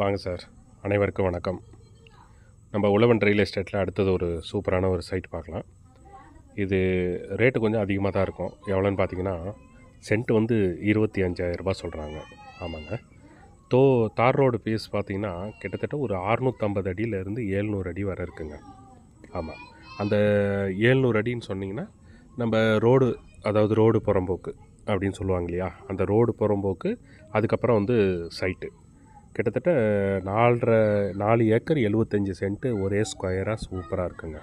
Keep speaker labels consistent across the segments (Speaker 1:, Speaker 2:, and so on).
Speaker 1: வாங்க சார். அனைவருக்கும் வணக்கம். நம்ம உழவன் ரியல் எஸ்டேட்டில் அடுத்தது ஒரு சூப்பரான ஒரு சைட் பார்க்கலாம். இது ரேட்டு கொஞ்சம் அதிகமாக தான் இருக்கும். எவ்வளோன்னு பார்த்தீங்கன்னா சென்ட் வந்து இருபத்தி அஞ்சாயிரரூபா சொல்கிறாங்க ஆமாங்க. தோ தார் ரோடு பீஸ் பார்த்தீங்கன்னா கிட்டத்தட்ட ஒரு அறுநூற்றம்பது அடியிலேருந்து ஏழ்நூறு அடி வர இருக்குங்க. ஆமாம் அந்த ஏழ்நூறு அடின்னு சொன்னிங்கன்னா நம்ம ரோடு அதாவது ரோடு புறம்போக்கு அப்படின்னு சொல்லுவாங்க இல்லையா? அந்த ரோடு புறம்போக்கு அதுக்கப்புறம் வந்து சைட்டு கிட்டத்தட்ட நாலரை நாலு ஏக்கர் எழுபத்தஞ்சி சென்ட்டு ஒரே ஸ்கொயராக சூப்பராக இருக்குங்க.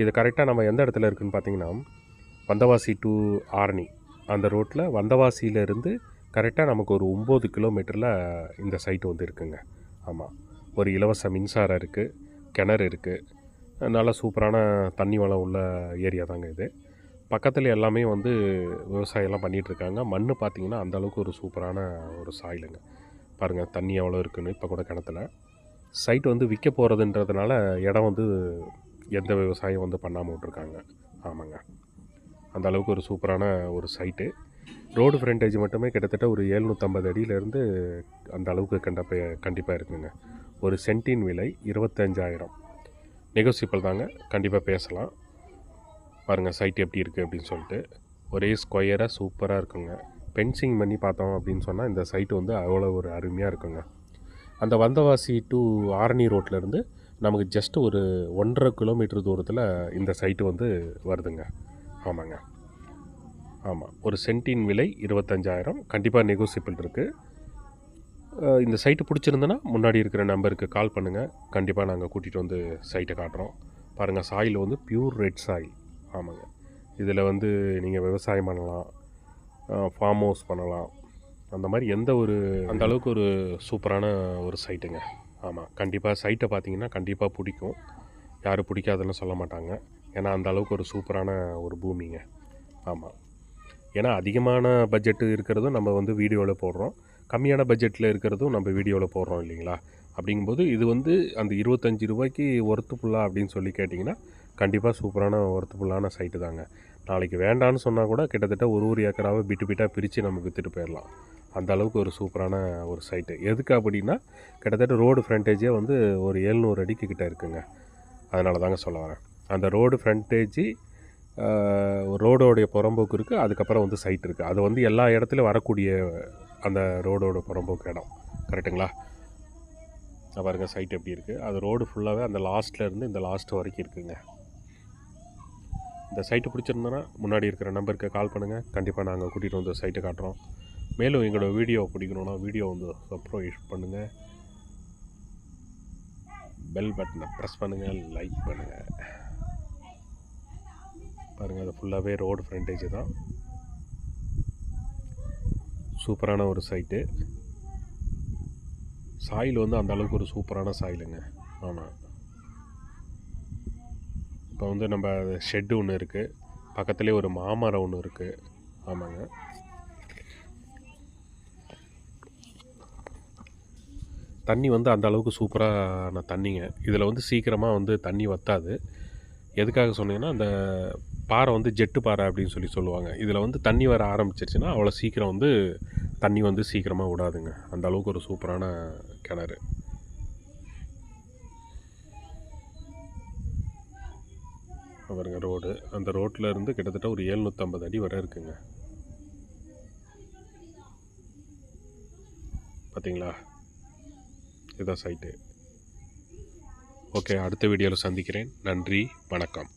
Speaker 1: இது கரெக்டாக நம்ம எந்த இடத்துல இருக்குதுன்னு பார்த்தீங்கன்னா வந்தவாசி டு ஆர்னி அந்த ரோட்டில் வந்தவாசியிலேருந்து கரெக்டாக நமக்கு ஒரு ஒம்பது கிலோமீட்டரில் இந்த சைட்டு வந்து இருக்குங்க. ஆமாம் ஒரு இலவச மின்சாரம் இருக்குது கிணறு இருக்குது நல்ல சூப்பரான தண்ணி வளம் உள்ள ஏரியா தாங்க இது. பக்கத்தில் எல்லாமே வந்து விவசாயம்லாம் பண்ணிகிட்ருக்காங்க மண் பார்த்திங்கன்னா அந்தளவுக்கு ஒரு சூப்பரான ஒரு சாயிலுங்க. பாருங்கள் தண்ணி எவ்வளோ இருக்குன்னு இப்போ கூட கிணத்துல. சைட் வந்து விற்க போகிறதுன்றதுனால இடம் வந்து எந்த விவசாயம் வந்து பண்ணாமல் விட்ருக்காங்க ஆமாங்க. அந்த அளவுக்கு ஒரு சூப்பரான ஒரு சைட்டு ரோடு ஃப்ரண்டேஜ் மட்டுமே கிட்டத்தட்ட ஒரு ஏழ்நூற்றம்பது அடியிலேருந்து அந்த அளவுக்கு கண்டப்ப கண்டிப்பாக இருக்குங்க. ஒரு சென்டின் விலை இருபத்தஞ்சாயிரம். நெகோசியபிள் தாங்க. கண்டிப்பாக பேசலாம். பாருங்கள் சைட் எப்படி இருக்குது அப்படின்னு சொல்லிட்டு. ஒரே ஸ்கொயராக சூப்பராக இருக்குங்க. பென்சிங் பண்ணி பார்த்தோம் அப்படின்னு சொன்னால் இந்த சைட்டு வந்து அவ்வளோ ஒரு அருமையாக இருக்குங்க. அந்த வந்தவாசி டு ஆரணி ரோட்லேருந்து நமக்கு ஜஸ்ட் ஒரு ஒன்றரை கிலோமீட்டர் தூரத்தில் இந்த சைட்டு வந்து வருதுங்க. ஆமாங்க. ஆமாம் ஒரு சென்டின் விலை இருபத்தஞ்சாயிரம். கண்டிப்பாக நெகோசியபிள் இருக்குது இந்த சைட்டு பிடிச்சிருந்தனா முன்னாடி இருக்கிற நம்பருக்கு கால் பண்ணுங்கள் கண்டிப்பாக நாங்கள் கூட்டிகிட்டு வந்து சைட்டை காட்டுறோம். பாருங்கள் சாயில் வந்து பியூர் ரெட் சாயில் ஆமாங்க. இதில் வந்து நீங்கள் விவசாயம் பண்ணலாம். ஃபார்ம் ஹவுஸ் பண்ணலாம். அந்த மாதிரி எந்த ஒரு அந்த அளவுக்கு ஒரு சூப்பரான ஒரு சைட்டுங்க ஆமாம் கண்டிப்பாக சைட்டை பார்த்தீங்கன்னா கண்டிப்பாக பிடிக்கும். யாரும் பிடிக்காதுன்னு சொல்ல மாட்டாங்க. ஏன்னா அந்த அளவுக்கு ஒரு சூப்பரான ஒரு பூமிங்க. ஆமாம் ஏன்னா அதிகமான பட்ஜெட்டு இருக்கிறதும் நம்ம வந்து வீடியோவில் போடுறோம். கம்மியான பட்ஜெட்டில் இருக்கிறதும் நம்ம வீடியோவில் போடுறோம் இல்லைங்களா? அப்படிங்கும்போது இது வந்து அந்த இருபத்தஞ்சி ரூபாய்க்கு ஒர்த்து ஒர்த்துஃபுல்லாக அப்படின்னு சொல்லி கேட்டிங்கன்னா கண்டிப்பாக சூப்பரான ஒர்த்து ஃபுல்லான சைட்டு தாங்க. நாளைக்கு வேண்டான்னு சொன்னால் கூட கிட்டத்தட்ட ஒரு ஒரு ஏக்கராவை பிட்டு பிட்டாக பிரித்து நம்ம விற்றுட்டு போயிடலாம் அந்த அளவுக்கு ஒரு சூப்பரான ஒரு சைட்டு எதுக்கு அப்படின்னா கிட்டத்தட்ட ரோடு ஃப்ரண்டேஜே வந்து ஒரு எழுநூறு அடிக்கு கிட்டே இருக்குங்க. அதனால தாங்க சொல்ல வரேன். அந்த ரோடு ஃப்ரண்டேஜி ரோடோடைய புறம்போக்கு இருக்குது அதுக்கப்புறம் வந்து சைட் இருக்குது அது வந்து எல்லா இடத்துலையும் வரக்கூடிய அந்த ரோடோட புறம்போக்கு இடம். கரெக்டுங்களா பாருங்கள் சைட் எப்படி இருக்குது அது ரோடு ஃபுல்லாகவே அந்த லாஸ்ட்லேருந்து இந்த லாஸ்ட் வரைக்கும் இருக்குதுங்க இந்த சைட்டு பிடிச்சிருந்தோன்னா முன்னாடி இருக்கிற நம்பருக்கு கால் பண்ணுங்கள் கண்டிப்பாக நாங்கள் கூட்டிகிட்டு வந்து சைட்டை காட்டுறோம். மேலும் எங்களோட வீடியோ பிடிக்கணுன்னா வீடியோ வந்து சப்ஸ்கிரைப் பண்ணுங்கள் பெல் பட்டனை ப்ரெஸ் பண்ணுங்கள் லைக் பண்ணுங்கள் பாருங்கள் அது ஃபுல்லாகவே ரோடு ஃப்ரண்டேஜ் தான். சூப்பரான ஒரு சைட்டு சாயில் வந்து அந்த அளவுக்கு ஒரு சூப்பரான சாயிலுங்க. ஆமாம் இப்போ வந்து நம்ம ஷெட்டு ஒன்று இருக்குது பக்கத்துலேயே ஒரு மாமரம் ஒன்று இருக்குது ஆமாங்க. தண்ணி வந்து அந்த அளவுக்கு சூப்பரான தண்ணிங்க. இதில் வந்து சீக்கிரமாக வந்து தண்ணி வற்றாது எதுக்காக சொன்னீங்கன்னா அந்த பாறை வந்து ஜெட்டு பாறை அப்படின்னு சொல்லி சொல்லுவாங்க. இதில் வந்து தண்ணி வர ஆரம்பிச்சிருச்சுன்னா அவ்வளோ சீக்கிரம் வந்து தண்ணி வந்து சீக்கிரமாக விடாதுங்க. அந்த அளவுக்கு ஒரு சூப்பரான கிணறு. பாருங்க ரோடு. அந்த ரோட்டில் இருந்து கிட்டத்தட்ட ஒரு ஏழ்நூற்றம்பது அடி வரை இருக்குங்க. பார்த்தீங்களா இதுதான் சைட்டு ஓகே அடுத்த வீடியோவில் சந்திக்கிறேன். நன்றி வணக்கம்.